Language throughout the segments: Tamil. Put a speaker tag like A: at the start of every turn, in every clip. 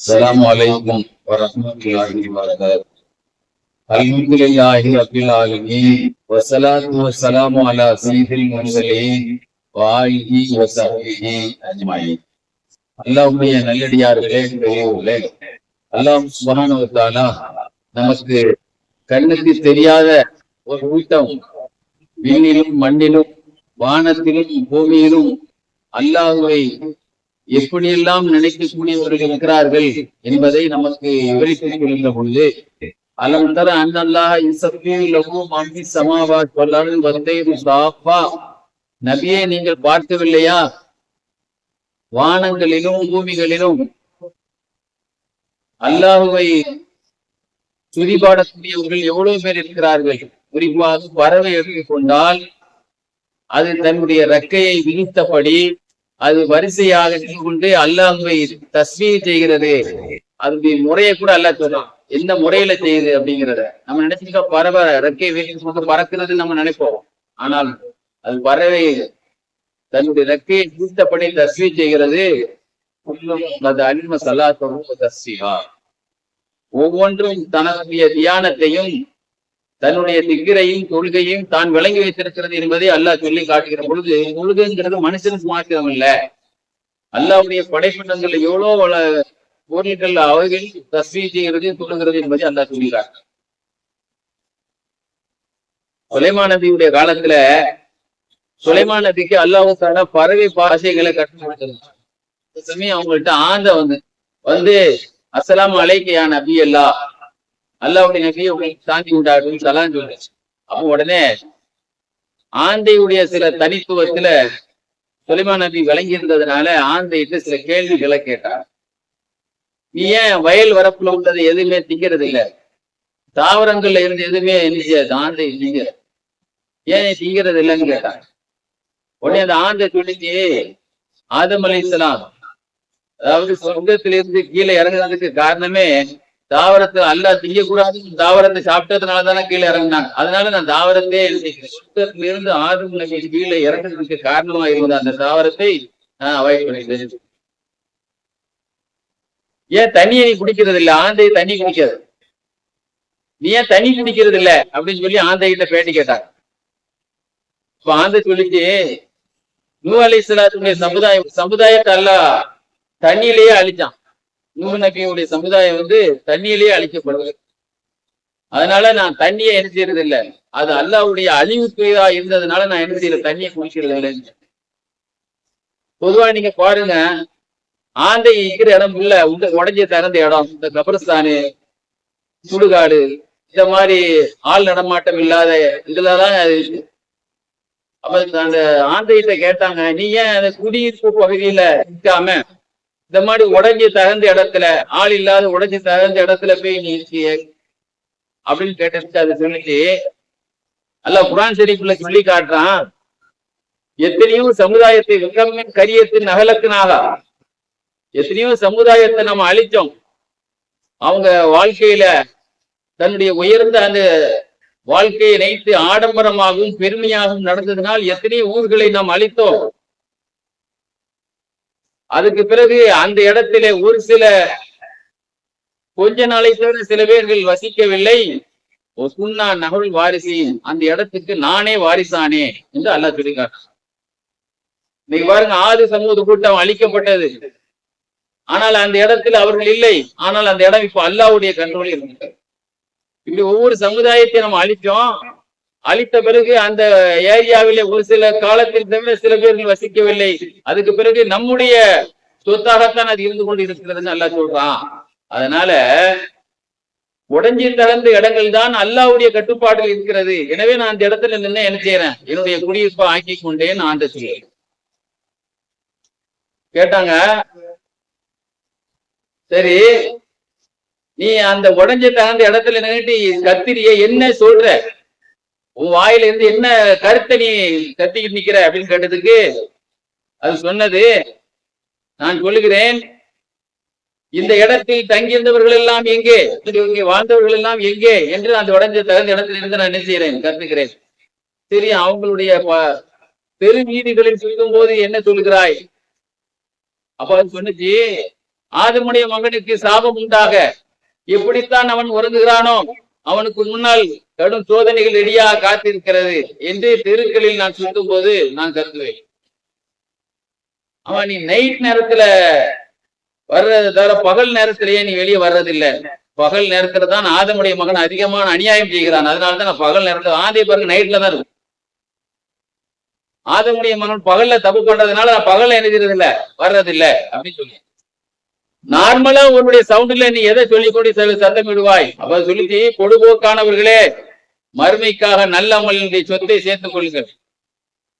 A: السلام عليكم ورحمة الله وبركاته الحمد لله رب العالمين والصلاة والسلام على سيد المرسلين وآله وصحبه أجمعين அல்லாஹ்வுடைய நல்லடியார்களே பெரியவர்களே அல்லாஹ் சுப்ஹானஹு வ தஆலா நமக்கு கண்ணுக்கு தெரியாத ஒரு கூட்டம் விண்ணிலும் மண்ணிலும் வானத்திலும் பூமியிலும் அல்லாஹ்வை எப்படியெல்லாம் நினைக்கக்கூடியவர்கள் இருக்கிறார்கள் என்பதை நமக்கு விவரித்து சொல்கின்ற பொழுது அலம் தர அன்னல்லாஹ் இசப்பி லஹு மம்பி சமாவாத் வல்லால் நபியே நீங்கள் பார்க்கவில்லையா? வானங்களிலும் பூமிகளிலும் அல்லாஹுவை துதிபாடக்கூடியவர்கள் எவ்வளவு பேர் இருக்கிறார்கள்? குறிப்பாக பறவை எடுத்துக்கொண்டால் அது தன்னுடைய ரெக்கையை விரித்தபடி அது வரிசையாக நின்று கொண்டு அல்லாஹுவை தஸ்மீ செய்கிறது. அதனுடைய முறையை கூட அல்லாஹ் சொல்றான் எந்த முறையில செய்யுது அப்படிங்கிறத. நம்ம நினைச்சுக்க பறவை ரெக்கை வேலை கொண்டு பறக்கிறது நம்ம நினைப்போம். ஆனால் அது பறவை தன்னுடைய ரெக்கையை விரித்தபடி தஸ்மீ செய்கிறது. அது அலிம சலாத்தமும் ஒவ்வொன்றும் தனது தியானத்தையும் தன்னுடைய திக்கிரையும் கொள்கையும் தான் விளங்கி வைத்திருக்கிறது என்பதை அல்லாஹ் சொல்லி காட்டுகிற பொழுது கொள்கைங்கிறது மனுஷனுக்கு மாத்திரம் இல்ல. அல்லாவுடைய படைப்பினங்கள் எவ்வளோ வள- பொருட்கள் அவைகள் தஸ்மீ செய்கிறது சொல்லுகிறது என்பதை அல்லாஹ் சொல்கிறார் சுலைமா நபியுடைய காலத்துல சுலைமா நபிக்கு அல்லாஹ் பறவை பாசைகளை கட்டி சமயம் அவங்கள்ட்ட ஆந்த வந்து வந்து அஸ்ஸலாமு அலைக்கையான நபி அல்லா அல்லாவுடைய நபியை உங்களுக்கு சாந்தி உண்டாகும் சலான் சொல்லுச்சு அப்போ உடனே ஆந்தையுடைய சில தனித்துவத்துல சுலைமா நபி விளங்கி இருந்ததுனால ஆந்தையிட்டு சில கேள்விகளை கேட்டார். நீ ஏன் வயல் வரப்புல உள்ளது எதுவுமே திங்கிறது இல்ல? தாவரங்கள்ல இருந்து எதுவுமே என்ன ஆந்தை திங்க ஏன் திங்கிறது இல்லைன்னு கேட்டான் உடனே அந்த ஆந்தை சொல்லிச்சு ஆதம் அதாவது சொர்க்கத்திலிருந்து கீழே இறங்குறதுக்கு காரணமே தாவரத்தை அல்லா திங்கக்கூடாது தாவரத்தை சாப்பிட்டதுனால தானே கீழே இறங்குனாங்க. அதனால நான் தாவரத்தே எழுதிக்கிறேன் இருந்து ஆறு நபி கீழே இறங்குறதுக்கு காரணமா இருந்த அந்த தாவரத்தை நான் அவாய்ட் பண்ணிட்டேன் ஏன் தண்ணியை நீ குடிக்கிறது இல்ல? ஆந்தை தண்ணி குடிக்காது. நீ ஏன் தண்ணி குடிக்கிறது இல்ல? அப்படின்னு சொல்லி ஆந்தை கிட்ட பேட்டி கேட்டாங்க. இப்ப ஆந்தை சொல்லிச்சு நூ அலி சமுதாயம் சமுதாயத்தை அல்ல தண்ணியிலேயே அழிச்சான். நூறு நபியுடைய சமுதாயம் வந்து தண்ணியிலேயே அழிக்கப்படுது. அதனால நான் தண்ணியை என்ன செய்யறது இல்ல. அது அல்லாவுடைய அழிவுக்குதா இருந்ததுனால நான் என்ன செய்யல தண்ணியை குடிக்கிறது இல்லைன்னு பொதுவா நீங்க பாருங்க ஆந்தை இருக்கிற இடம் இல்ல உங்க உடஞ்சி திறந்த இடம் இந்த கபரஸ்தானு சுடுகாடு இந்த மாதிரி ஆள் நடமாட்டம் இல்லாத இதுலதான் அது அப்ப அந்த ஆந்தைகிட்ட கேட்டாங்க நீ ஏன் அந்த குடியிருப்பு பகுதியில நிற்காம இந்த மாதிரி உடஞ்சி தகுந்த இடத்துல ஆள் இல்லாத உடஞ்சி தகுந்த இடத்துல போய் நீ இருக்கிய? அப்படின்னு கேட்டுச்சு அது சொல்லிச்சு அல்ல குரான் ஷெரீஃப்ல சொல்லி காட்டுறான். எத்தனையோ சமுதாயத்தை விக்ரமின் கரியத்தின் நகலக்குனாக எத்தனையோ சமுதாயத்தை நம்ம அழிச்சோம். அவங்க வாழ்க்கையில தன்னுடைய உயர்ந்த அந்த வாழ்க்கையை நினைத்து ஆடம்பரமாகவும் பெருமையாகவும் நடந்ததினால் எத்தனையோ ஊர்களை நாம் அழித்தோம். அதுக்கு பிறகு அந்த இடத்திலே ஒரு சில கொஞ்ச நாளை தவிர சில பேர்கள் வசிக்கவில்லை. சுன்னா நகல் வாரிசு அந்த இடத்துக்கு நானே வாரிசானே என்று அல்லாஹ் சொல்லிக்கார் இன்னைக்கு பாருங்க ஆறு சமூக கூட்டம் அழிக்கப்பட்டது. ஆனால் அந்த இடத்தில் அவர்கள் இல்லை. ஆனால் அந்த இடம் இப்ப அல்லாவுடைய கண்ட்ரோலில் இருக்கு இப்படி ஒவ்வொரு சமுதாயத்தை நம்ம அழிச்சோம். அழித்த பிறகு அந்த ஏரியாவிலே ஒரு சில காலத்தில் தவிர சில பேர்கள் வசிக்கவில்லை. அதுக்கு பிறகு நம்முடைய சொத்தாகத்தான் அது இருந்து கொண்டு இருக்கிறதுன்னு நல்லா சொல்றான். அதனால உடஞ்சி தகர்ந்த இடங்கள் தான் அல்லாவுடைய கட்டுப்பாட்டில் இருக்கிறது. எனவே நான் அந்த இடத்துல நின்று என்ன செய்யறேன் என்னுடைய குடியிருப்பை ஆக்கி கொண்டேன் நான் அந்த கேட்டாங்க சரி நீ அந்த உடஞ்சி தகுந்த இடத்துல நின்றுட்டு கத்திரிய என்ன சொல்ற? உன் வாயில இருந்து என்ன கருத்தை நீ கத்திக்கிட்டு நிக்கிற அப்படின்னு கேட்டதுக்கு அது சொன்னது நான் சொல்லுகிறேன் இந்த இடத்தில் தங்கியிருந்தவர்கள் எல்லாம் எங்கே? இங்கே வாழ்ந்தவர்கள் எல்லாம் எங்கே? என்று அந்த உடஞ்ச தகுந்த இடத்துல இருந்து நான் என்ன செய்யறேன் கருதுகிறேன் சரி அவங்களுடைய பெரு வீதிகளில் சொல்லும் போது என்ன சொல்கிறாய் அப்ப அது சொன்னச்சு ஆதமுடைய மகனுக்கு சாபம் உண்டாக. எப்படித்தான் அவன் உறங்குகிறானோ அவனுக்கு முன்னால் கடும் சோதனைகள் ரெடியாக காத்திருக்கிறது என்று தெருக்களில் நான் சொல்லும் போது நான் கருதுவேன் அவன் நீ நைட் நேரத்துல வர்றதை தவிர பகல் நேரத்திலேயே நீ வெளியே வர்றதில்லை. பகல் நேரத்துல தான் ஆதமுடைய மகன் அதிகமான அநியாயம் செய்கிறான். அதனாலதான் நான் பகல் நேரத்துல ஆதை பிறகு நைட்ல தான் இருக்கும் ஆதமுடைய மகன் பகல்ல தப்பு பண்றதுனால நான் பகல்ல எழுதுறது இல்ல வர்றதில்லை அப்படின்னு சொல்லி நார்மலா உன்னுடைய சவுண்ட்ல நீ எதை சொல்லி கொண்டு சத்தம் விடுவாய் அப்ப சொல்லிச்சு பொடுபோக்கானவர்களே மறுமைக்காக நல்ல அமலினுடைய சொத்தை சேர்த்துக் கொள்ளுங்கள்.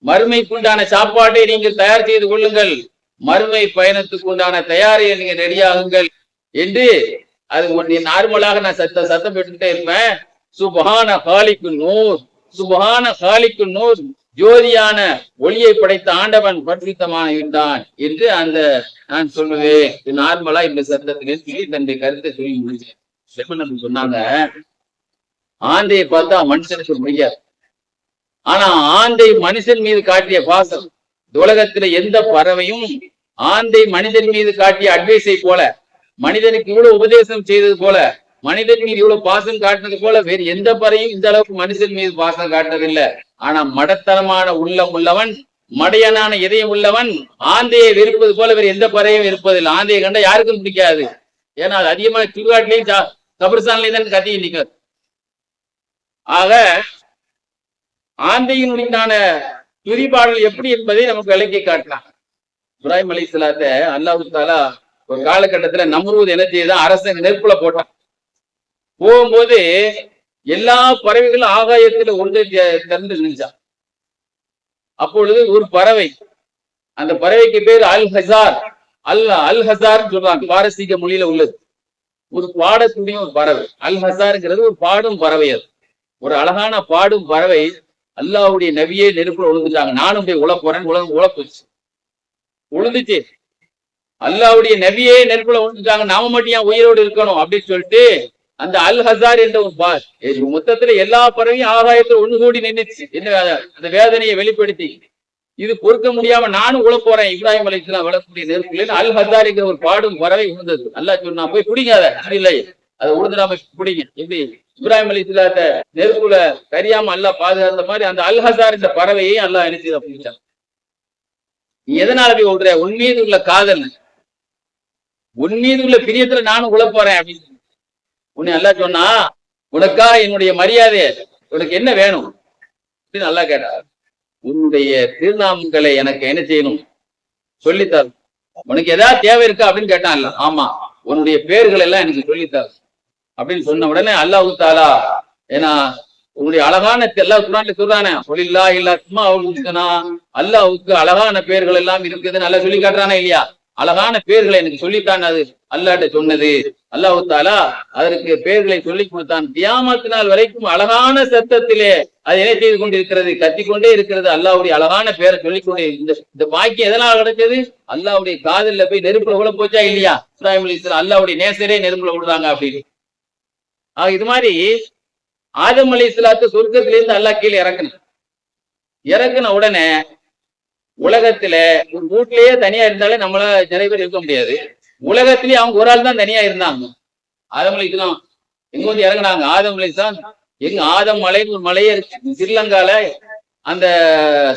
A: மறுமைக்குண்டான சாப்பாட்டை நீங்கள் தயார் செய்து கொள்ளுங்கள். மறுமை பயணத்துக்கு உண்டான தயாரியை நீங்க ரெடியாகுங்கள் என்று அது உன்னை நார்மலாக நான் சத்த சத்தம் போட்டுட்டே இருப்பேன். சுபஹான ஹாலிக்கு நூர். சுபஹான ஹாலிக்கு நூர். ஜோதியான ஒளியை படைத்த ஆண்டவன் பரிசுத்தமான இருந்தான் என்று அந்த நான் சொல்லுவேன் நார்மலா இந்த சத்தத்திலே சொல்லி தன்னுடைய கருத்தை சொல்லி முடிச்சேன் சொன்னாங்க. ஆந்தையை பார்த்தா மனுஷனுக்கு முடியாது. ஆனா ஆந்தை மனுஷன் மீது காட்டிய பாசம் உலகத்துல எந்த பறவையும் ஆந்தை மனிதன் மீது காட்டிய அட்வைஸை போல மனிதனுக்கு இவ்வளவு உபதேசம் செய்தது போல மனிதன் மீது இவ்வளவு பாசம் காட்டினது போல வேறு எந்த பறையும் இந்த அளவுக்கு மனுஷன் மீது பாசம் காட்டுறதில்லை ஆனா மடத்தனமான உள்ளம் உள்ளவன் மடையனான இதயம் உள்ளவன் ஆந்தையை வெறுப்பது போல வேறு எந்த பறையும் இருப்பதில்லை. ஆந்தையை கண்டா யாருக்கும் பிடிக்காது. ஏன்னா அது அதிகமான திருவாட்டிலையும் கபர்ஸ்தான்லயும் தான் கத்தி நிற்காது ஆக ஆந்தையினுடையதான துரிபாடல் எப்படி என்பதை நமக்கு விளக்கி காட்டலாம் இப்ராஹிம் அலி இஸ்லாத்த அல்லாஹு தாலா ஒரு காலகட்டத்துல நம்ரூத் என்ன செய்தான்? அரசன் நெருப்புல போட்டான். போகும்போது எல்லா பறவைகளும் ஆகாயத்துல ஒன்றை திறந்து நின்றா அப்பொழுது ஒரு பறவை அந்த பறவைக்கு பேர் அல் ஹசார் அல் அல் ஹசார் சொல்றாங்க. பாரசீக மொழியில உள்ளது. ஒரு பாடக்கூடிய ஒரு பறவை. அல் ஹசார்ங்கிறது ஒரு பாடும் பறவை அது. ஒரு அழகான பாடும் பறவை அல்லாஹ்வுடைய நபியே நெருப்புல உழுந்துட்டாங்க. நானும் போய் உழ போறேன். உலகம் உழப்புச்சு. உழுந்துச்சு. அல்லாஹ்வுடைய நபியே நெருப்புல உழுந்துட்டாங்க. நாம மட்டும் ஏன் உயிரோடு இருக்கணும்? அப்படின்னு சொல்லிட்டு அந்த அல் ஹசார் என்ற ஒரு பா மொத்தத்துல எல்லா பறவையும் ஆகாயத்துல ஒண்ணு கூடி நின்னுச்சு. என்ன அந்த வேதனையை வெளிப்படுத்தி. இது பொறுக்க முடியாம நானும் உழ போறேன். இப்ராஹிம் அலைஹிஸ்ஸலாம் விளக்கூடிய நெருப்புல அல் ஹசாரிங்கிற ஒரு பாடும் பறவை உழுந்தது நல்லா சொன்னா போய் பிடிக்காத இல்லை அதை உழுதுடாம பிடிங்க. எப்படி? இப்ராஹிம் அலி இஸ்லாத்த நெருப்புல தெரியாம அல்லாஹ் பாதுகாத்த மாதிரி அந்த அல் ஹசார் இந்த பறவையையும் அல்லா என்ன அப்படின்னு நீ எதனால அப்படி உள்ற உன் மீது உள்ள காதல். உன் மீது உள்ள பிரியத்துல நானும் உழ போறேன் அப்படின்னு உன்னை அல்லாஹ் சொன்னா உனக்கா என்னுடைய மரியாதை உனக்கு என்ன வேணும்? அப்படின்னு நல்லா கேட்டார் உன்னுடைய திருநாமங்களை எனக்கு என்ன செய்யணும்? சொல்லித்தர உனக்கு ஏதாவது தேவை இருக்கா அப்படின்னு கேட்டான் இல்ல. ஆமா. உன்னுடைய பேர்கள் எல்லாம் எனக்கு சொல்லித்தர அப்படின்னு சொன்ன உடனே அல்லாஹு தாலா ஏன்னா உன்னுடைய அழகான எல்லா குரான்ல சொல்றானே சொல்லில்லா இல்லா சும்மா அவளுக்குனா அல்லாஹ்வுக்கு அழகான பேர்கள் எல்லாம் இருக்குதுன்னு நல்லா சொல்லி காட்டுறானே இல்லையா? அழகான பேர்களை எனக்கு சொல்லித்தான் அது அல்லாட்ட சொன்னது. அல்லாஹு தாலா அதற்கு பேர்களை சொல்லி கொடுத்தான். தியாமத்து நாள் வரைக்கும் அழகான சத்தத்திலே அது என்ன செய்து கொண்டிருக்கிறது? கத்திக்கொண்டே இருக்கிறது. அல்லாவுடைய அழகான பேரை சொல்லிக்கொண்டே இந்த இந்த பாக்கியம் எதனால் கிடைச்சது? அல்லாவுடைய காதல்ல போய் நெருப்புல கூட போச்சா இல்லையா? இப்ராஹிம் அலைஹிஸ்ஸலாம் அல்லாவுடைய நேசரே நெருப்புல விடுறாங்க அப்படின்னு. ஆக இது மாதிரி ஆதம் அலி இஸ்லாத்து சொர்க்கத்திலிருந்து அல்லாஹ் கீழே இறக்கணும் இறக்குன உடனே உலகத்துல ஒரு வீட்லயே தனியா இருந்தாலே நம்மள நிறைய பேர் இருக்க முடியாது. உலகத்திலேயே அவங்க ஒரு ஆள் தான் தனியா இருந்தாங்க. ஆதமலைக்கு தான் எங்க வந்து இறங்குனாங்க? ஆதமலை தான் எங்க ஆதம் மலைன்னு ஒரு மலையே இருக்கு. ஸ்ரீலங்கால அந்த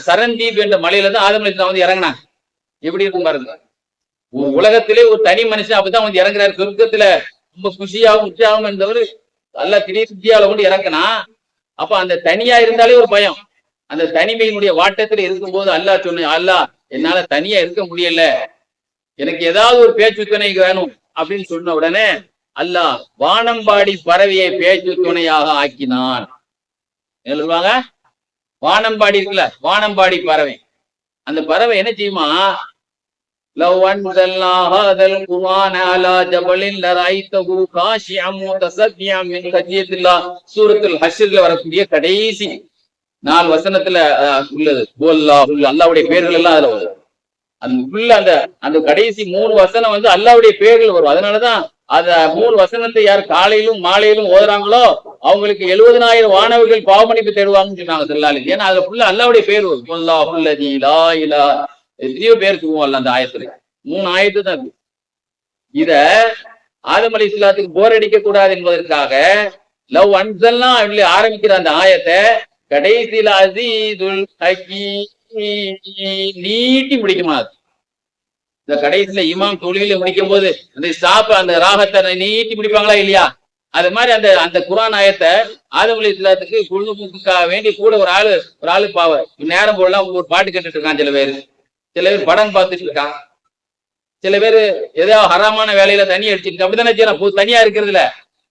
A: சரண்தீப் என்ற மலையில தான் ஆதமலை தான் வந்து இறங்கினாங்க. எப்படி இருக்கும் பாருங்க? உலகத்திலே ஒரு தனி மனுஷன் அப்படிதான் வந்து இறங்குறாரு. சொர்க்கத்துல ரொம்ப குஷியாகவும் உற்சாகம் இருந்தவர் நல்லா திடீர் சுத்தியால கொண்டு இறக்குனா அப்ப அந்த தனியா இருந்தாலே ஒரு பயம். அந்த தனிமையினுடைய வாட்டத்துல இருக்கும்போது அல்லாஹ் சொன்ன அல்லாஹ் என்னால தனியா இருக்க முடியல எனக்கு ஏதாவது ஒரு பேச்சு துணை வேணும் அப்படின்னு சொன்ன உடனே அல்லாஹ் வானம்பாடி பறவையை பேச்சு துணையாக ஆக்கினான் என்ன சொல்லுவாங்க வானம்பாடி இருக்குல்ல வானம்பாடி பறவை அந்த பறவை என்ன செய்யுமா لو أنزلنا هذا القرآن على جبل لرأيته خاشعا متصدعا من خشية الله சூரத்துல் ஹஷ்ர்ல வரக்கூடிய கடைசி நாலு வசனத்துல அஹ், உள்ளது. அல்லாஹ் அல்லாவுடைய பேர்கள் எல்லாம் அதுல வருது அந்த உள்ள அந்த அந்த கடைசி மூணு வசனம் வந்து அல்லாவுடைய பேர்கள் வரும். அதனாலதான் அந்த மூணு வசனத்தை யார் காலையிலும் மாலையிலும் ஓதுறாங்களோ அவங்களுக்கு எழுபதனாயிரம் வானவர்கள் பாவமணிப்பு தேடுவாங்கன்னு சொன்னாங்க சொல்லாலி ஏன்னா அதுல ஃபுல்லா அல்லாவுடைய பேர் வரும். அல்லாஹ் லா இலா எத்தனையோ பேர் சொல்லுவோம் அல்ல அந்த ஆயத்துல. மூணு ஆயத்து தான் இருக்கு. இத ஆதம் அலி இஸ்லாத்துக்கு போர் அடிக்க கூடாது என்பதற்காக லவ் அன்சல்லாம் ஆரம்பிக்கிற அந்த ஆயத்தை கடைசியில் அசீதுல் நீட்டி முடிக்குமா அது. இந்த கடைசியில இமாம் தொழில முடிக்கும் போது அந்த ஸ்டாப் அந்த ராகத்தை நீட்டி முடிப்பாங்களா இல்லையா? அது மாதிரி அந்த அந்த குரான் ஆயத்தை ஆதமலி இஸ்லாத்துக்கு குழுமுக்காக வேண்டி கூட ஒரு ஆளு ஒரு ஆளு பாவ. நேரம் போடலாம் ஒரு பாட்டு கேட்டுட்டு இருக்கான் சில பேர். சில பேர் படம் பார்த்துட்டு இருக்கான். சில பேர் ஏதோ ஹராமான வேலையில தண்ணி அடிச்சிருக்கு அப்படித்தானே செய்யறான்? தனியா இருக்கிறதுல.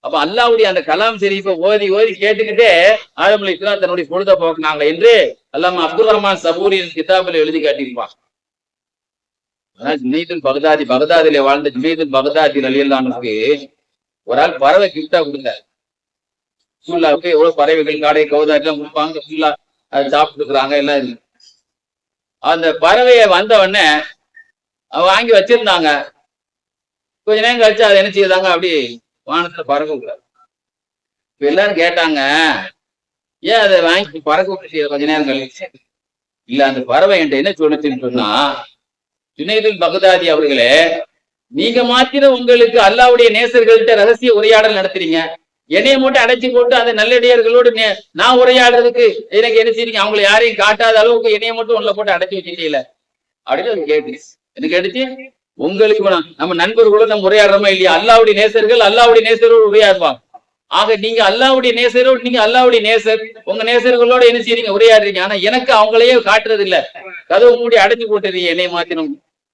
A: அப்ப அல்லாவுடைய அந்த கலாம் ஷெரீஃபை ஓதி ஓதி கேட்டுக்கிட்டே ஆதம் இஸ்லாம் தன்னுடைய பொழுத போக்குனாங்க என்று அல்லாம அப்துல் ரஹ்மான் சபூரியின் கிதாபில் எழுதி காட்டியிருப்பான். ஆனா ஜுனைதுல் பகதாதி பகதாதில வாழ்ந்த ஜுனைதுல் பகதாதி அலியல்லானுக்கு ஒரு ஆள் பறவை கிஃப்டா கொடுங்க சுல்லாவுக்கு எவ்வளவு பறவைகள் காடை கௌதாரி எல்லாம் கொடுப்பாங்க சுல்லா அதை சாப்பிட்டு இருக்கிறாங்க எல்லாம் அந்த பறவையை வந்த உடனே வாங்கி வச்சிருந்தாங்க. கொஞ்ச நேரம் கழிச்சு அதை என்ன செய்தாங்க அப்படி வானத்துல பறக்க இப்ப எல்லாரும் கேட்டாங்க ஏன் அதை வாங்கி பறக்க விட்டு கொஞ்ச நேரம் கழிச்சு? இல்ல அந்த பறவை என்கிட்ட என்ன சொல்லுச்சுன்னு சொன்னா ஜுனைதுல் பகதாதி அவர்களே நீங்க மாத்திரம் உங்களுக்கு அல்லாவுடைய நேசர்கள்ட்ட ரகசிய உரையாடல் நடத்துறீங்க. என்னைய மட்டும் அடைச்சு போட்டு அந்த நல்லடியார்களோடு நான் உரையாடுறதுக்கு எனக்கு என்ன செய்றீங்க? அவங்களை யாரையும் காட்டாத அளவுக்கு என்னைய மட்டும் உள்ள போட்டு அடைச்சு வச்சுட்டீங்களே அப்படின்னு கேட்டுச்சு. என்ன கேட்டுச்சு? உங்களுக்கு நம்ம நண்பர்களோட நம்ம உரையாடுறோமா இல்லையா? அல்லாவுடைய நேசர்கள் அல்லாவுடைய நேசரோடு உரையாடுவாங்க ஆக நீங்க அல்லாவுடைய நேசரோடு நீங்க அல்லாவுடைய நேசர். உங்க நேசர்களோட என்ன செய்றீங்க? உரையாடுறீங்க. ஆனா எனக்கு அவங்களையே காட்டுறது இல்ல கதவு மூடி அடைச்சு போட்டுறீங்க. என்னை மாத்தினோம்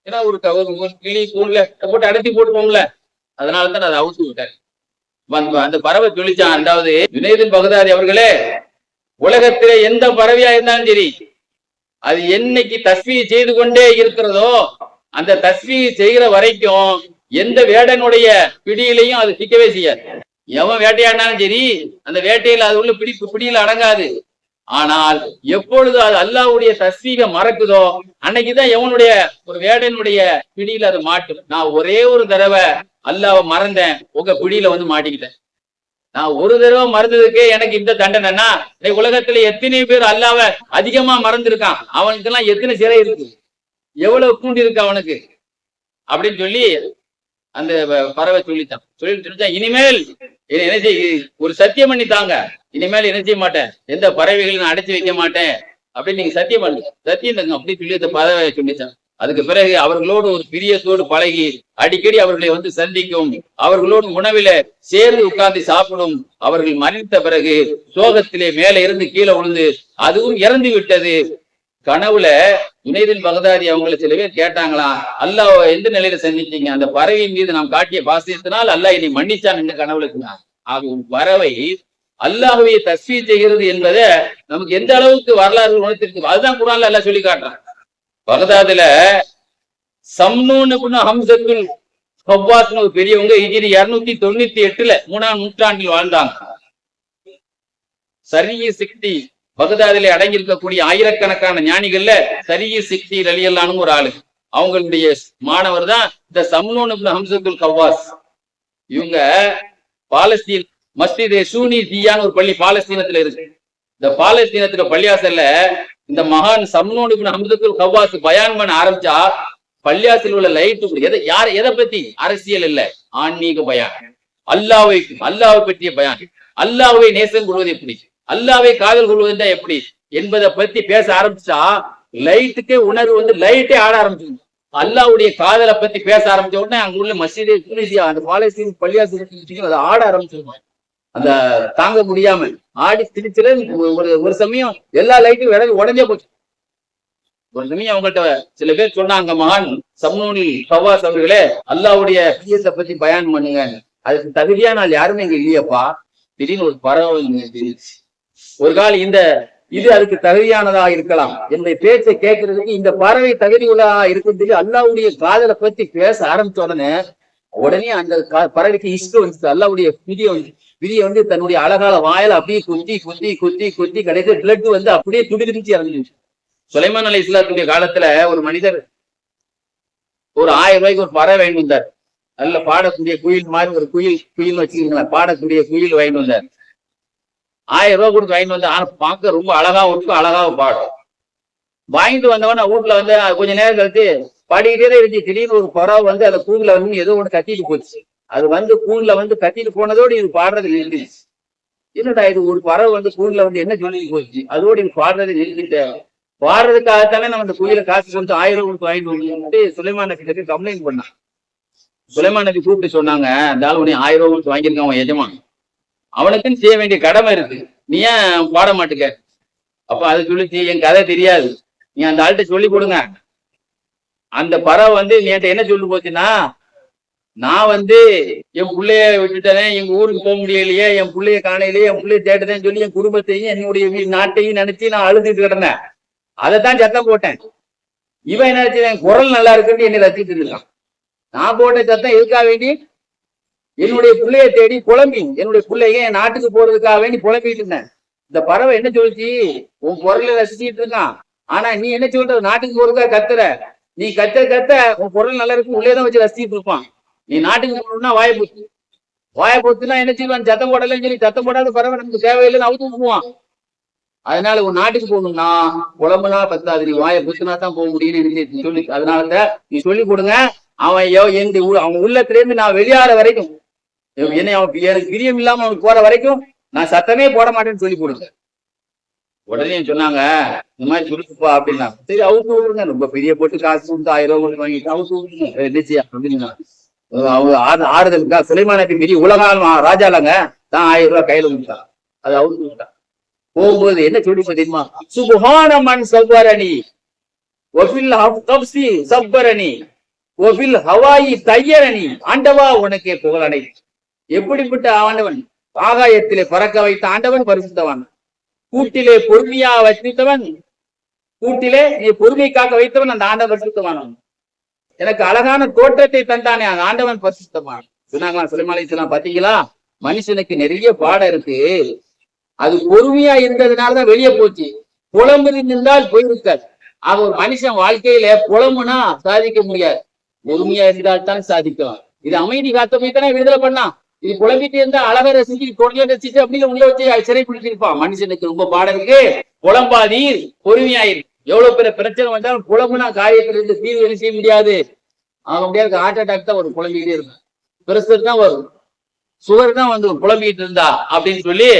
A: ஏன்னா ஒரு க- கிளி கூண்டுல போட்டு அடைச்சி போட்டுப்போம்ல அதனால தான் அதை அவுத்து விட்டேன். அந்த- அந்த பறவை சொல்லிச்சான் அதாவது ஜுனைதின் பகதாரி அவர்களே உலகத்திலே எந்த பறவையா இருந்தாலும் சரி அது என்னைக்கு தஸ்மீ செய்து கொண்டே இருக்கிறதோ அந்த தஸ்வி செய்கிற வரைக்கும் எந்த வேடனுடைய பிடியிலையும் அது சிக்கவே செய்யாது. எவன் வேட்டையாடினாலும் சரி அந்த வேட்டையில அது உள்ள பிடி பிடியில அடங்காது. ஆனால் எப்பொழுது அது அல்லாஹ்வுடைய தஸ்வீக மறக்குதோ அன்னைக்குதான் எவனுடைய ஒரு வேடனுடைய பிடியில அது மாட்டும். நான் ஒரே ஒரு தடவை அல்லாவை மறந்தேன். உங்க பிடியில வந்து மாட்டிக்கிட்டேன். நான் ஒரு தடவை மறந்ததுக்கு எனக்கு இந்த தண்டனைன்னா இன்னைக்கு உலகத்துல எத்தனை பேர் அல்லாஹ்வ அதிகமா மறந்திருக்கான். அவனுக்கு எல்லாம் எத்தனை சிறை இருக்கு? எவ்வளவு கூண்டி இருக்கு அவனுக்கு? அப்படின்னு சொல்லி அந்த பறவை சொல்லித்தான். சொல்லி சொல்லித்தான் இனிமேல் என்ன செய்ய ஒரு சத்தியம் பண்ணி தாங்க. இனிமேல் என்ன செய்ய மாட்டேன்? எந்த பறவைகளையும் நான் அடைச்சு வைக்க மாட்டேன். அப்படின்னு நீங்க சத்தியம் பண்ணுங்க சத்தியம் தங்க அப்படின்னு சொல்லி அந்த பறவை சொல்லித்தான். அதுக்கு பிறகு அவர்களோடு ஒரு பிரியத்தோடு பழகி அடிக்கடி அவர்களை வந்து சந்திக்கும். அவர்களோடு உணவில சேர்ந்து உட்கார்ந்து சாப்பிடும். அவர்கள் மறைத்த பிறகு சோகத்திலே மேலே இருந்து கீழே விழுந்து அதுவும் இறந்து விட்டது. கனவுல இணைதில் பகதாதி அவங்களை சில பேர் கேட்டாங்களாம் அல்லாஹ் எந்த நிலையில சந்திச்சீங்க? அந்த பறவையின் மீது நாம் காட்டிய பாசியத்தினால் அல்லாஹ் என்னை மன்னிச்சான் என்று கனவுல சொன்னார் ஆக பறவை அல்லாஹ்வை தஸ்மீ செய்கிறது என்பதை நமக்கு எந்த அளவுக்கு வரலாறு உணர்த்திருக்கு? அதுதான் குரான்ல எல்லாம் சொல்லி காட்டுறான். பகதாதுல சம்னூன்னு ஹம்சத்துல் ஹவ்வாஸ்னு ஒரு பெரியவங்க ஹிஜ்ரி இருநூத்தி தொண்ணூத்தி எட்டுல மூணாம் நூற்றாண்டில் வாழ்ந்தாங்க. சரிய சிக்தி பகதாதிலே அடங்கி இருக்கக்கூடிய ஆயிரக்கணக்கான ஞானிகள்ல சரிய சிக்தி ரலியல்லானும் ஒரு ஆளு. அவங்களுடைய மாணவர் தான் இந்த சம்னோன் ஹம்சத்துல் கவ்வாஸ். இவங்க பாலஸ்தீன் மஸ்ஜித் சூனி தியான்னு ஒரு பள்ளி பாலஸ்தீனத்துல இருக்கு. இந்த பாலஸ்தீனத்துல பள்ளியாசல்ல இந்த மகான் சம்னோன் இப்னு ஹம்சத்துல் கவாஸ் பயான் பண்ண ஆரம்பிச்சா பள்ளியாசில் உள்ள லைட்டு எதை யார் எதை பத்தி? அரசியல் இல்ல. ஆன்மீக பயான். அல்லாவை அல்லாவை பற்றிய பயான். அல்லாவை நேசம் கொள்வது எப்படி? அல்லாவை காதல் கொள்வதுன்னா எப்படி? என்பதை பத்தி பேச ஆரம்பிச்சா லைட்டுக்கே உணர்வு வந்து லைட்டே ஆட ஆரம்பிச்சிடும் அல்லாவுடைய காதலை பத்தி பேச ஆரம்பிச்ச உடனே அங்க உள்ள மசீது துனிசியா அந்த பாலஸ்தீன் பள்ளியாசிரியும் அதை ஆட ஆரம்பிச்சிருவாங்க அந்த தாங்க முடியாம ஆடி திரிச்சுல ஒரு ஒரு சமயம் எல்லா லைட்டும் விலகி உடஞ்சே போச்சு. ஒரு சமயம் அவங்கள்ட்ட சில பேர் சொன்னாங்க மகான் சம்னூனி ஃபவாஸ் அவர்களே அல்லாவுடைய பிரியத்தை பத்தி பயன் பண்ணுங்க அதுக்கு தகுதியா நான் யாருமே இங்க இல்லையப்பா. திடீர்னு ஒரு பறவை இங்க ஒரு கால் இந்த இது அதுக்கு தகுதியானதா இருக்கலாம் என்னுடைய பேச்சை கேட்கறதுக்கு இந்த பறவை தகுதி உள்ளதா இருக்கிறதுக்கு அல்லாவுடைய காதலை பத்தி பேச ஆரம்பிச்ச உடனே உடனே அந்த பறவைக்கு இஷ்டம் வந்துச்சு. அல்லாவுடைய பிரிய வந்து பிரிய வந்து தன்னுடைய அழகால வாயில அப்படியே குத்தி குத்தி குத்தி குத்தி கடைசி பிளட் வந்து அப்படியே துடிதுடிச்சு இறந்துச்சு. சுலைமான் அலி இஸ்லாத்துடைய காலத்துல ஒரு மனிதர் ஒரு ஆயிரம் ரூபாய்க்கு ஒரு பறவை வாங்கி வந்தார். நல்ல பாடக்கூடிய குயில் மாதிரி ஒரு குயில் குயில் வச்சுக்கீங்களேன். பாடக்கூடிய குயில் வாங்கி வந்தார். ஆயிரம் ரூபாய் கொடுத்து வாங்கிட்டு வந்து ஆனா பார்க்க ரொம்ப அழகாவும் இருக்கும் அழகாவும் பாடும். வாங்கிட்டு வந்தவொடனே வீட்டுல வந்து கொஞ்ச நேரம் கழித்து பாடிக்கிட்டே தான் இருந்துச்சு. திடீர்னு ஒரு பறவை வந்து அந்த கூண்டுல வந்து ஏதோ ஒன்று கத்திட்டு போச்சு. அது வந்து கூண்டுல வந்து கத்திட்டு போனதோடு இது பாடுறது நின்றுச்சு. என்னடா இது ஒரு பறவை வந்து கூண்டுல வந்து என்ன சொல்லி போச்சு? அதோடு இது பாடுறது நிறுத்திட்ட பாடுறதுக்காகத்தானே நம்ம அந்த குயில காசு கொடுத்து ஆயிரம் கொடுத்து வாங்கிட்டு வந்து சுலைமான கிட்ட கம்ப்ளைண்ட் பண்ணான். சுலைமான நபி கூப்பிட்டு சொன்னாங்க அந்த ஆள் உடனே ஆயிரம் ரூபாய் கொடுத்து வாங்கியிருக்கான் அவன் எஜமான். அவனுக்குன்னு செய்ய வேண்டிய கடமை இருக்கு. நீ ஏன் பாட மாட்டுக்க? அப்ப அது சொல்லிச்சு என் கதை தெரியாது. நீ அந்த ஆள்கிட்ட சொல்லி கொடுங்க. அந்த பறவை வந்து என்கிட்ட என்ன சொல்லி போச்சுன்னா நான் வந்து என் பிள்ளைய விட்டுட்டேனே எங்க ஊருக்கு போக முடியலையே என் பிள்ளைய காணையிலேயே என் பிள்ளைய தேடுதேன்னு சொல்லி என் குடும்பத்தையும் என்னுடைய வீ- நாட்டையும் நினைச்சு நான் அழுதுட்டு கிடந்தேன். அதைத்தான் சத்தம் போட்டேன். இவன் என்ன என் குரல் நல்லா இருக்குன்னு என்னை ரசிச்சுட்டு இருக்கான். நான் போட்ட சத்தம் எதுக்காக வேண்டி? என்னுடைய பிள்ளைய தேடி புலம்பி. என்னுடைய பிள்ளைய என் நாட்டுக்கு போறதுக்காக வேண்டி புலம்பிட்டு இருந்தேன். இந்த பறவை என்ன சொல்லிச்சு? உன் பொருளை ரசிச்சிட்டு இருக்கான். ஆனா நீ என்ன சொல்ற? நாட்டுக்கு போறதுக்காக கத்துற. நீ கத்த கத்த உன் பொருள் நல்லா இருக்கு. உள்ளே தான் வச்சு ரசிச்சிட்டு இருப்பான். நீ நாட்டுக்கு போகணும்னா வாய போச்சு வாய போச்சுன்னா என்ன செய்வான்? சத்தம் போடலன்னு சொல்லி சத்தம் போடாத பறவை நமக்கு தேவையில்லைன்னு அவுத்து போவான் அதனால உன் நாட்டுக்கு போகணும்னா குழம்புனா பத்தாது. நீ வாயை புத்துனா தான் போக முடியும்னு எனக்கு சொல்லி. அதனால நீ சொல்லி கொடுங்க. அவன் எந்த அவன் உள்ளத்துல இருந்து நான் வெளியாற வரைக்கும் என்னை அவன் எனக்கு பிரியம் இல்லாம அவனுக்கு போற வரைக்கும் நான் சத்தமே போட மாட்டேன்னு சொல்லி கொடுங்க உடனே சொன்னாங்க இந்த மாதிரி சொல்லுப்பா அப்படின்னா. சரி அவுத்து விடுங்க. ரொம்ப பெரிய போட்டு காசு கொடுத்து ஆயிரம் ரூபாய் வாங்கிட்டு அவுத்து விடுங்க. "ஏய், நிச்சயா அப்படின்னா அவங்க ஆறு- ஆறுதலுக்கா சுலைமான் பெரிய உலகால் ராஜாலங்க தான் ஆயிரம் ரூபாய் கையில கொடுத்தா. அது அவுத்து விட்டா போகும்போது என்ன சொல்லி தெரியுமா? சுபஹான மண் சவ்வரணி ஒஃபில் கப்சி சப்பரணி ஒஃபில் ஹவாயி தையரணி. ஆண்டவா உனக்கே புகழனை எப்படிப்பட்ட ஆண்டவன் ஆகாயத்திலே பறக்க வைத்த ஆண்டவன் பரிசுத்தவன்? கூட்டிலே பொறுமையா வச்சித்தவன் கூட்டிலே நீ பொறுமை காக்க வைத்தவன் அந்த ஆண்டவன் பரிசுத்தவானவன் எனக்கு அழகான தோற்றத்தை தந்தானே அந்த ஆண்டவன் பரிசுத்தவான். சொன்னாங்களா சுலைமாலிசலாம் பாத்தீங்களா? மனுஷனுக்கு நிறைய பாடம் இருக்கு. அது பொறுமையா இருந்ததுனாலதான் வெளியே போச்சு. புலம்பு இருந்தால் போயிருக்காது. ஆக ஒரு மனுஷன் வாழ்க்கையில புலம்புனா சாதிக்க முடியாது. பொறுமையா இருந்தால் தான் சாதிக்கும் இது அமைதி காத்தமே தானே விடுதலை பண்ணான். இது புலம்பிட்டு இருந்தா அழகை ரசிச்சு கொடிய ரசிச்சு அப்படின்னு உள்ள வச்சு சிறை பிடிச்சிருப்பான் மனுஷனுக்கு ரொம்ப பாடம் இருக்கு. புலம்பாதீர் பொறுமையாயிரு. எவ்வளவு பெரிய பிரச்சனை வந்தாலும் புலம்புனா காரியத்துல இருந்து தீர்வு என்ன செய்ய முடியாது. ஆக முடியாது. ஹார்ட் அட்டாக் தான் ஒரு புலம்பிக்கிட்டே இருக்கும் பிரஷர் தான் வரும். சுகர் தான் வந்து புலம்பிக்கிட்டு இருந்தா அப்படின்னு சொல்லி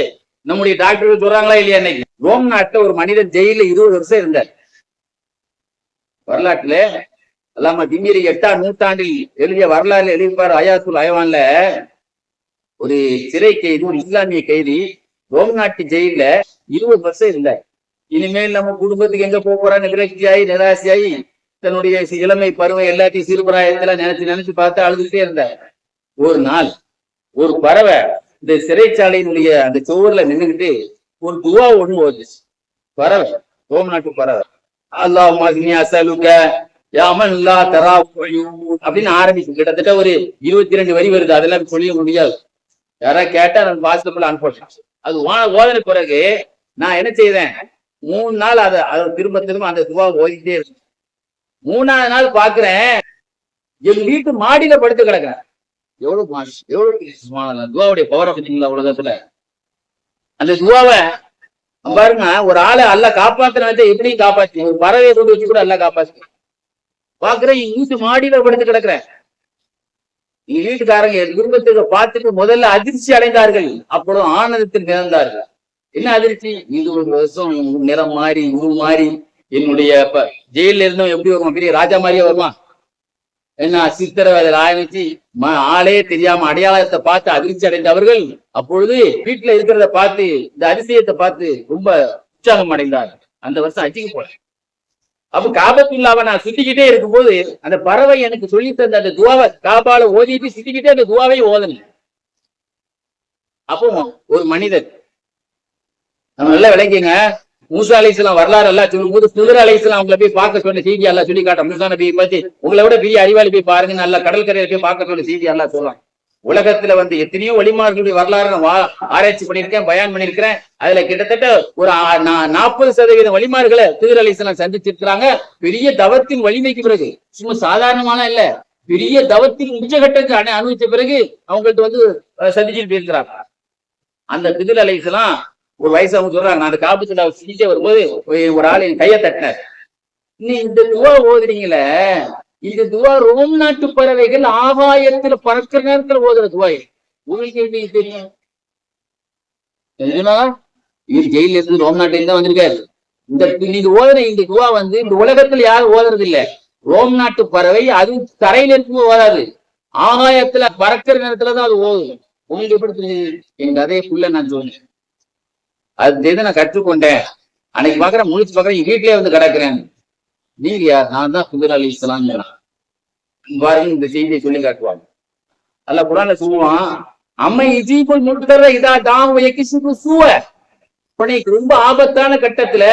A: நம்முடைய டாக்டர் சொல்றாங்களா இல்லையா இன்னைக்கு? ரோம் நாட்டுல ஒரு மனிதன் ஜெயில இருபது வருஷம் இருந்தார். வரலாற்றுல அல்லாம திமிரி எட்டாம் நூற்றாண்டில் எழுதிய வரலாறு எழுதிப்பார் அயாசுல் அயவான்ல ஒரு சிறை கைதி ஒரு இஸ்லாமிய கைதி ரோம் நாட்டு ஜெயில இருபது வருஷம் இருந்தார். இனிமேல் நம்ம குடும்பத்துக்கு எங்க போக போறான்னு விரக்தியாயி நிராசையாகி தன்னுடைய இளமை பருவம் எல்லாத்தையும் சிறுபிராயத்தெல்லாம் நினைச்சு நினைச்சு பார்த்து அழுதுகிட்டே இருந்தார். ஒரு நாள் ஒரு பறவை இந்த சிறைச்சாலையினுடைய அந்த சுவர்ல நின்னுகிட்டு ஒரு துவா ஒண்ணு ஓதுச்சு பறவை ரோம் நாட்டு பறவை அல்லாஹ் அசலுக்க யாமன் தரா அப்படின்னு ஆரம்பிச்சு. கிட்டத்தட்ட ஒரு இருபத்தி ரெண்டு வரி வருது. அதெல்லாம் சொல்ல முடியாது. யாராவது கேட்டா நான் வாட்ஸ்அப்ல அனுப்பலாம் அது ஓ- ஓதன பிறகு நான் என்ன செய்தேன் மூணு நாள் அதை அதை திரும்ப திரும்ப அந்த துவா ஓதிக்கிட்டே இருக்கேன் மூணாவது நாள் பாக்குறேன். என் வீட்டு மாடியில படுத்து கிடக்குறேன். எவ்வளவு மாடி எவ்வளவு துவாவுடைய பவரை பார்த்தீங்களா உலகத்துல அந்த துவாவை பாருங்க ஒரு ஆளை அல்ல காப்பாத்துறத எப்படியும் காப்பாத்தி ஒரு பறவையை கொண்டு வச்சு கூட அல்ல காப்பாத்து பாக்குறேன் எங்க வீட்டு மாடியில படுத்து கிடக்குறேன். வீட்டுக்காரங்க என் குடும்பத்துக்கு பார்த்துட்டு முதல்ல அதிர்ச்சி அடைந்தார்கள். அப்புறம் ஆனந்தத்தில் நிறந்தார்கள் என்ன அதிர்ச்சி? இது ஒரு வருஷம் நிறம் மாறி உரு மாறி என்னுடைய இப்ப ஜெயில இருந்தவன் எப்படி வருவான்? பெரிய ராஜா மாதிரியே வருவான். என்ன சித்திரவதையில் ஆரம்பிச்சு ம- ஆளே தெரியாம அடையாளத்தை பார்த்து அதிர்ச்சி அடைந்தவர்கள் அப்பொழுது வீட்டுல இருக்கிறத பார்த்து இந்த அதிசயத்தை பார்த்து ரொம்ப உற்சாகம் அடைந்தார் அந்த வருஷம் அச்சிக்கு போல. அப்ப காபத்துள்ளாவை நான் சுத்திக்கிட்டே இருக்கும்போது அந்த பறவை எனக்கு சொல்லி தந்த அந்த துவாவை காபால ஓதிட்டு சுத்திக்கிட்டே அந்த துவாவை ஓதணும். அப்போ ஒரு மனிதர் நம்ம நல்லா விளங்கிங்க. மூசா அலைசலாம் வரலாறு எல்லாம் சொல்லும் போது சுதர் அலைசலாம் அவங்களை போய் பார்க்க சொன்ன செய்தி எல்லாம் சொல்லி காட்ட மூசா நபி பத்தி உங்களை விட பெரிய அறிவாளி போய் பாருங்க நல்லா கடற்கரையில போய் பார்க்க சொன்ன செய்தி எல்லாம் சொல்லலாம். உலகத்துல வந்து எத்தனையோ வழிமார்களுடைய வரலாறு நான் ஆராய்ச்சி பண்ணியிருக்கேன் பயன் பண்ணியிருக்கிறேன். அதுல கிட்டத்தட்ட ஒரு நாற்பது சதவீதம் வழிமார்களை திரு அலிஸ்லாம் சந்திச்சிருக்கிறாங்க. பெரிய தவத்தின் வலிமைக்கு பிறகு சும்மா சாதாரணமான இல்ல பெரிய தவத்தின் உச்சகட்டத்தை அணை அனுபவிச்ச பிறகு அவங்கள்ட்ட வந்து சந்திச்சுட்டு போயிருக்கிறாங்க. அந்த திதில் அலைஸ்லாம் ஒரு வயசு அவங்க சொல்றாங்க நான் அந்த காபத்துல செஞ்சுட்டே வரும்போது ஒரு- ஒரு ஆள் என் கையை தட்டினார். நீ இந்த துவா ஓதுறீங்களே இந்த துவா ரோம் நாட்டு பறவைகள் ஆகாயத்துல பறக்கிற நேரத்துல ஓதுற துவா உங்களுக்கு எப்படி தெரியும்? இவர் ஜெயில இருந்து ரோம் நாட்டுல இருந்து வந்திருக்காரு. இந்த நீங்க ஓதுற இந்த துவா வந்து இந்த உலகத்துல யாரும் ஓதுறது இல்ல ரோம் நாட்டு பறவை அது தரையில இருக்கும்போது ஓதாது. ஆகாயத்துல பறக்கிற நேரத்துலதான் அது ஓதும் உங்களுக்கு எப்படி தெரியுது எங்க அதே புள்ள நான் சொன்னேன் அது தெரிந்து நான் கற்றுக்கொண்டேன். அன்னைக்கு பாக்குறேன் முழிச்சு பாக்குறேன் என் வீட்லயே வந்து கிடக்குறேன். நீங்க யார்? நான் தான் ஹுதர் அலி இஸ்லாம் பாருங்க இந்த செய்தியை சொல்லி காட்டுவாங்க. அல்ல குரான சொல்லுவான் அம்மை இஜீபுல் முட்டர இதா தாம் எக்கிசுக்கு சூவ. உனக்கு ரொம்ப ஆபத்தான கட்டத்துல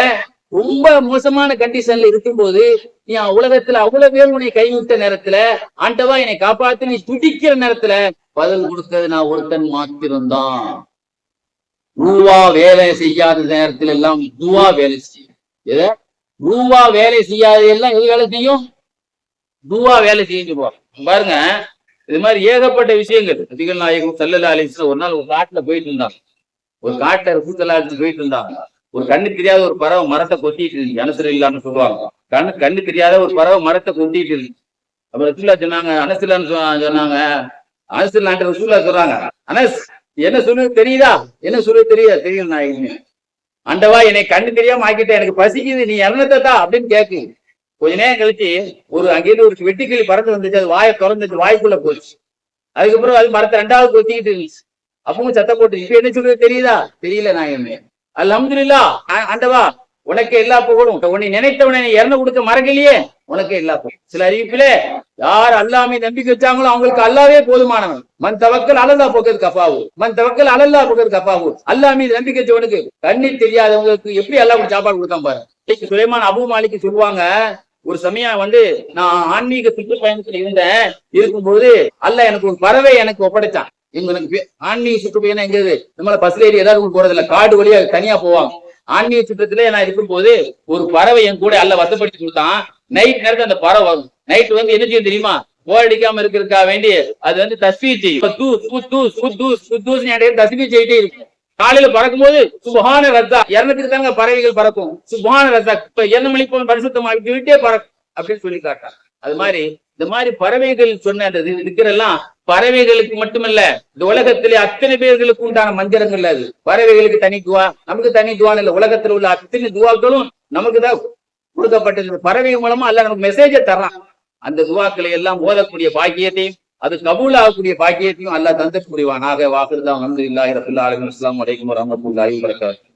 A: ரொம்ப மோசமான கண்டிஷன்ல இருக்கும்போது நீ உலகத்துல அவ்வளவு பேர் உன்னை கைவிட்ட நேரத்துல ஆண்டவா என்னை காப்பாத்து நீ துடிக்கிற நேரத்துல பதில் கொடுத்தது நான் ஒருத்தன் மாத்திருந்தான் துவா வேலை செய்யாத நேரத்துல எல்லாம் துவா வேலை செய்யும். எதை? ரூவா வேலை செய்யாத எல்லாம் எது வேலை செய்யும்? ரூவா வேலை செய்யும் பாருங்க இது மாதிரி ஏகப்பட்ட விஷயங்கள். அதிகள் நாயகம் சல்லல்லா அலிஸ்ல ஒரு நாள் ஒரு காட்டுல போயிட்டு இருந்தாங்க. ஒரு காட்டுல கூத்தலா போயிட்டு இருந்தாங்க. ஒரு கண்ணு தெரியாத ஒரு பறவை மரத்தை கொத்திட்டு இருந்துச்சு. அனசர் இல்லான்னு சொல்லுவாங்க. கண்ணு கண்ணு தெரியாத ஒரு பறவை மரத்தை கொத்திட்டு இருக்கு அப்ப ரசூல்லா சொன்னாங்க அனசில்லான்னு சொன்னாங்க. அனசில்லான்ட்டு ரசூல்லா சொல்றாங்க. அனஸ் என்ன சொல்லுது தெரியுதா? என்ன சொல்லுது தெரியுதா? தெரியும் நாயகமே. ஆண்டவா என்னை கண்ணு தெரியாம ஆக்கிட்ட எனக்கு பசிக்குது நீ இறந்தத்தை அப்படின்னு கேக்கு. கொஞ்ச நேரம் கழிச்சு ஒரு அங்கிருந்து ஒரு வெட்டுக்கிளி பறந்து வந்துச்சு. அது வாயை திறந்துச்சு வாய்க்குள்ள போச்சு. அதுக்கப்புறம் அது மரத்தை ரெண்டாவது கொத்திக்கிட்டு இருந்துச்சு. அப்பவும் சத்தம் போட்டு இப்ப என்ன சொல்றது தெரியுதா? தெரியல நாயகமே அல்ஹம்துலில்லா ஆ- ஆண்டவா உனக்கு எல்லா புகழும். உன்னை நினைத்தவனை இறந்து கொடுக்க மறக்கலையே. உனக்கு எல்லா சில அறிவிப்பிலே யார் அல்லாமே நம்பிக்கை வச்சாங்களோ அவங்களுக்கு அல்லாவே போதுமானவன். மண் தவக்கல் அலல்லா போக்குறது கப்பாவு மண் தவக்கல் அலல்லா போக்குறது கப்பாவு அல்லாமே நம்பிக்கை வச்சவனுக்கு கண்ணீர் தெரியாதவங்களுக்கு எப்படி அல்லாஹ் சாப்பாடு கொடுத்தான் பாரு. இன்னைக்கு சுலைமான் அபு மாலிக்கு சொல்லுவாங்க ஒரு சமயம் வந்து நான் ஆன்மீக சுற்றுப்பயணத்துல இருந்தேன். இருக்கும்போது அல்ல எனக்கு ஒரு பறவை எனக்கு ஒப்படைச்சான் எங்களுக்கு ஆன்மீக சுற்றுப்பயணம் எங்க நம்மள பஸ்ல ஏறி ஏதாவது போறது இல்ல காடு வழியா தனியா போவாங்க. ஆன்மீக சுற்றத்துல நான் இருக்கும் போது ஒரு பறவை என் கூட அல்ல வசப்படுத்தி கொடுத்தான். நைட் நேரத்துல அந்த பறவை வரும். நைட் வந்து என்ன செய்யும் தெரியுமா? போரடிக்காம இருக்கிறதுக்கா வேண்டி அது வந்து தஸ்வி செய்யும். தூஸ் செய்யிட்டே இருக்கும். காலையில பறக்கும்போது சுபஹான ரத்தா இறந்துட்டு தாங்க பறவைகள் பறக்கும். சுபஹான ரத்தா இப்ப என்ன மணி போன பரிசுத்தமாக்கி விட்டே பறக்கும் அப்படின்னு சொல்லி காட்டா அது மாதிரி இந்த மாதிரி பறவைகள் சொன்ன அந்த இருக்கிறெல்லாம் பறவைகளுக்கு மட்டுமல்ல இந்த உலகத்திலே அத்தனை பேர்களுக்கு உண்டான மந்திரங்கள் அது. பறவைகளுக்கு தனி துவா நமக்கு தனி துவான்னு இல்ல உலகத்துல உள்ள அத்தனை துவாக்களும் நமக்கு தான் கொடுக்கப்பட்டது பறவை மூலமா அல்ல நமக்கு மெசேஜை தர்றான். அந்த துவாக்களை எல்லாம் ஓதக்கூடிய பாக்கியத்தையும் அது கபூல் ஆகக்கூடிய பாக்கியத்தையும் அல்ல தந்து புரிவானாக. வாக்குதான் வந்து இல்லாஹி ரபுல்லா அலுவலம் அஸ்லாம் வலைக்கம் வரகாத்து